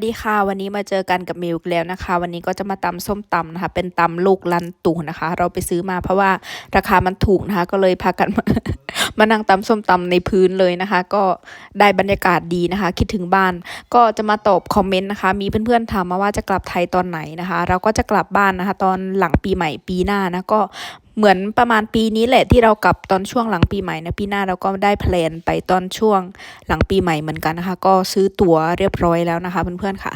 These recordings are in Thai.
สวัสดีค่ะวันนี้มาเจอกันกับมิวอีกแล้วนะคะ วันนี้ก็จะมาตำส้มตำนะคะ เป็นตำลูกลันตุนะคะ เราไปซื้อมาเพราะว่าราคามันถูกนะคะ ก็เลยพากันมามานั่งตำส้มตำในพื้นเลยนะคะ ก็ได้บรรยากาศดีนะคะ คิดถึงบ้าน ก็จะมาตอบคอมเมนต์นะคะ มีเพื่อนๆถามมาว่าจะกลับไทยตอนไหนนะคะ เราก็จะกลับบ้านนะคะ ตอนหลังปีใหม่ปีหน้านะก็ เหมือนประมาณปีนี้แหละที่เรากลับตอนช่วงหลังปีใหม่นะปีหน้าเราก็ได้แพลนไปตอนช่วงหลังปีใหม่เหมือนกันนะคะ ก็ซื้อตั๋วเรียบร้อยแล้วนะคะเพื่อนๆค่ะ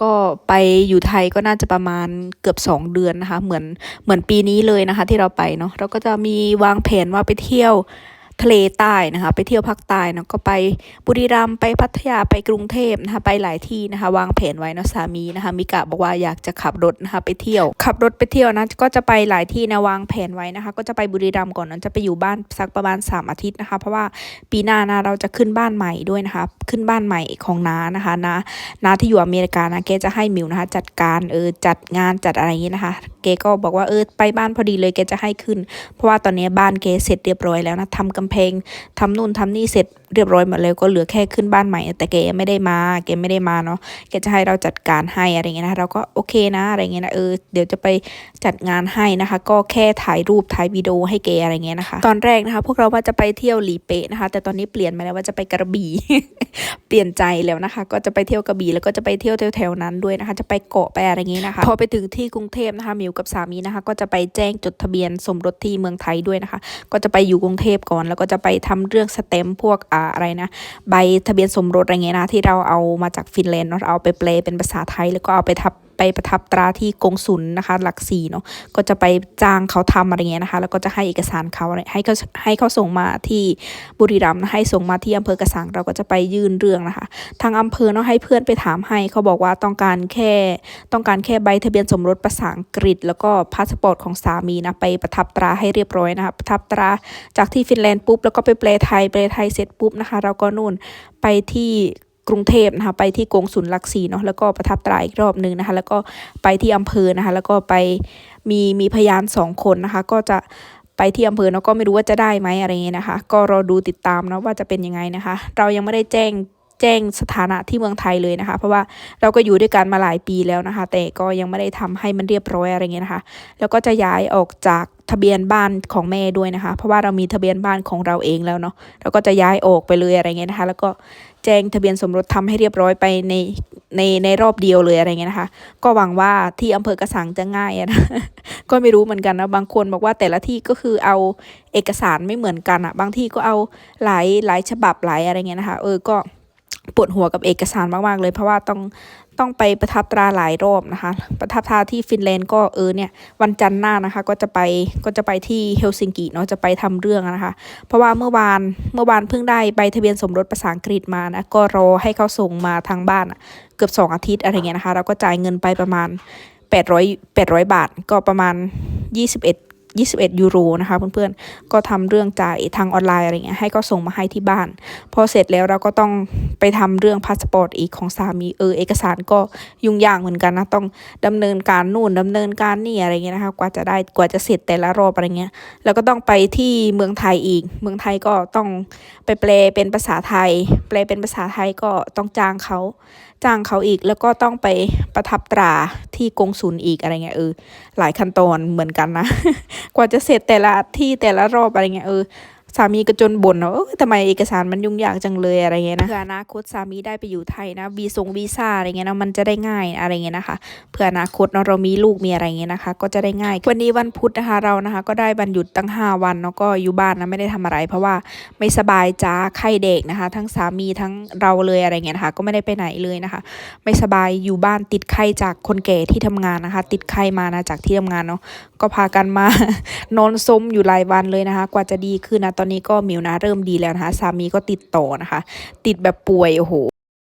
ก็ไปอยู่ไทยก็น่าจะประมาณเกือบ 2 เดือนนะคะ เหมือนเหมือนปีนี้เลยนะคะ ที่เราไปเนาะเราก็จะมีวางแผนว่าไปเที่ยว ทะเลใต้นะคะ ไปเที่ยวภาคใต้นะก็ไปบุรีรัมย์ไปพัทยาไปกรุงเทพนะคะ ไปหลายที่นะคะ วางแผนไว้นะสามีนะคะมิกะบอกว่าอยากจะขับรถนะคะ ไปเที่ยว ขับรถไปเที่ยวนะก็จะไปหลายที่นะวางแผนไว้นะคะ ก็จะไปบุรีรัมย์ก่อนนะจะไปอยู่บ้านสักประมาณ 3 อาทิตย์นะคะ เพราะว่าปีหน้านะเราจะขึ้นบ้านใหม่ด้วยนะคะ ขึ้นบ้านใหม่ของน้านะคะน้าน้าที่อยู่อเมริกานะแกจะให้มิวนะคะ จัดการเออจัดงานจัดอะไรอย่างนี้นะคะ แกก็บอกว่าเออไปบ้านพอดีเลยแกจะให้ขึ้น เพราะว่าตอนนี้บ้านแกเสร็จเรียบร้อยแล้วนะทำกำแพงทำนู่นทำนี่เสร็จ เรียบร้อยหมดแล้วก็เหลือแค่ขึ้นบ้านใหม่ แต่แกไม่ได้มาแกไม่ได้มาเนาะแกจะให้เราจัดการให้อะไรเงี้ยนะเราก็โอเคนะอะไรเงี้ยนะเออเดี๋ยวจะไปจัดงานให้นะคะ ก็แค่ถ่ายรูปถ่ายวิดีโอให้แกอะไรเงี้ยนะคะ ตอนแรกนะคะ พวกเราว่าจะไปเที่ยวหลีเป๊ะนะคะ แต่ตอนนี้เปลี่ยนมาแล้วว่าจะไปกระบี่เปลี่ยนใจแล้วนะคะ ก็จะไปเที่ยวกระบี่แล้วก็จะไปเที่ยวแถวๆนั้นด้วยนะคะ จะไปเกาะไปอะไรอย่างนี้นะคะพอไปถึงที่กรุงเทพนะคะมิวกับสามีนะคะ ก็จะไปแจ้งจดทะเบียนสมรสที่เมืองไทยด้วยนะคะ ก็จะไปอยู่กรุงเทพก่อน แล้วก็จะไปทำเรื่องสเต็มพวกอ่าอะไรนะ ใบทะเบียนสมรสอะไรเงี้ยนะที่เราเอามาจากฟินแลนด์เนาะเอาไปแปลเป็นภาษาไทยแล้วก็เอาไปทับ ไปประทับตราที่กงสุลนะคะ หลักสี่เนาะก็จะไปจ้างเขาทำอะไรเงี้ยนะคะ แล้วก็จะให้เอกสารเขาให้เขาให้เขาส่งมาที่บุรีรัมย์ให้ส่งมาที่อำเภอกระสังเราก็จะไปยื่นเรื่องนะคะ ทางอำเภอเนาะให้เพื่อนไปถามให้เขาบอกว่าต้องการแค่ต้องการแค่ใบทะเบียนสมรสภาษาอังกฤษ แล้วก็พาสปอร์ตของสามีนะไปประทับตราให้เรียบร้อยนะคะประทับตราจากที่ฟินแลนด์ปุ๊บแล้วก็ไปแปลไทยแปลไทยเสร็จปุ๊บนะคะ เราก็นู่นไปที่ กรุงเทพนะคะไปที่กงสุลลักสี่เนาะแล้วก็ประทับตราอีกรอบหนึ่งนะคะแล้วก็ไปที่อำเภอนะคะแล้วก็ไปมีมีพยานสองคนนะคะก็จะไปที่อำเภอเนาะก็ไม่รู้ว่าจะได้ไหมอะไรเงี้ยนะคะ ก็รอดูติดตามเนาะว่าจะเป็นยังไงนะคะ เรายังไม่ได้แจ้ง แจ้งสถานะที่เมืองไทยเลยนะคะ เพราะว่าเราก็อยู่ด้วยกันมาหลายปีแล้วนะคะ แต่ก็ยังไม่ได้ทำให้มันเรียบร้อยอะไรเงี้ยนะคะ แล้วก็จะย้ายออกจากทะเบียนบ้านของแม่ด้วยนะคะ เพราะว่าเรามีทะเบียนบ้านของเราเองแล้วเนาะเราก็จะย้ายออกไปเลยอะไรเงี้ยนะคะ แล้วก็แจ้งทะเบียนสมรสทำให้เรียบร้อยไปในในในรอบเดียวเลยอะไรเงี้ยนะคะ ก็หวังว่าที่อำเภอกระสังจะง่ายนะก็ไม่รู้เหมือนกันนะบางคนบอกว่าแต่ละที่ก็คือเอาเอกสารไม่เหมือนกันอะบางที่ก็เอาหลายหลายฉบับหลายอะไรเงี้ยนะคะ เออก็ ปวดหัวกับเอกสารมากๆเลย เพราะว่าต้องต้องไปประทับตราหลายรอบนะคะ ประทับตราที่ฟินแลนด์ก็เออเนี่ยวันจันทร์หน้านะคะ ก็จะไปก็จะไปที่เฮลซิงกิเนาะจะไปทำเรื่องนะคะ เพราะว่าเมื่อวานเมื่อวานเพิ่งได้ใบทะเบียนสมรสภาษาอังกฤษมานะก็รอให้เขาส่งมาทางบ้านเกือบสองอาทิตย์อะไรเงี้ยนะคะเราก็จ่ายเงินไปประมาณ800 800 บาทก็ประมาณ 21 21 ยูโรนะคะเพื่อนๆ ก็ทำเรื่องจ่ายทางออนไลน์อะไรเงี้ยให้ก็ส่งมาให้ที่บ้าน พอเสร็จแล้วเราก็ต้องไปทำเรื่องพาสปอร์ตอีกของสามีเออเอกสารก็ยุ่งยากเหมือนกันนะต้องดำเนินการนู่นดำเนินการนี่อะไรเงี้ยนะคะกว่าจะได้กว่าจะเสร็จแต่ละรอบอะไรเงี้ยแล้วก็ต้องไปที่เมืองไทยอีก เมืองไทยก็ต้องไปแปลเป็นภาษาไทย แปลเป็นภาษาไทยก็ต้องจ้างเขาจ้างเขาอีกแล้วก็ต้องไปประทับตราที่กงสุลอีกอะไรเงี้ยเออหลายขั้นตอนเหมือนกันนะกว่าจะเสร็จแต่ละที่แต่ละรอบอะไรเงี้ยเออ สามีก็จนบ่นเนาะเออทำไมเอกสารมันยุ่งยากจังเลยอะไรเงี้ยนะเพื่ออนาคตสามีได้ไปอยู่ไทยนะวีซงวีซ่าอะไรเงี้ยนะมันจะได้ง่ายอะไรเงี้ยนะคะเพื่ออนาคตเนาะเรามีลูกมีอะไรเงี้ยนะคะ ก็จะได้ง่าย วันนี้วันพุธนะคะเรานะคะ ก็ได้วันหยุดตั้ง 5 วันเนาะก็อยู่บ้านนะไม่ได้ทำอะไร เพราะว่าไม่สบายจ้าไข้เด็กนะคะ ทั้งสามีทั้งเราเลยอะไรเงี้ยนะคะ ก็ไม่ได้ไปไหนเลยนะคะ ไม่สบายอยู่บ้านติดไข้จากคนแก่ที่ทำงานนะคะ ติดไข้มานะจากที่ทำงานเนาะก็พากันมานอนซมอยู่หลายวันเลยนะคะ กว่าจะดีขึ้นนะตตอนนี้ก็มิวนะเริ่มดีแล้วนะคะสามีก็ติดต่อนะคะ ติดแบบป่วยโอ้โห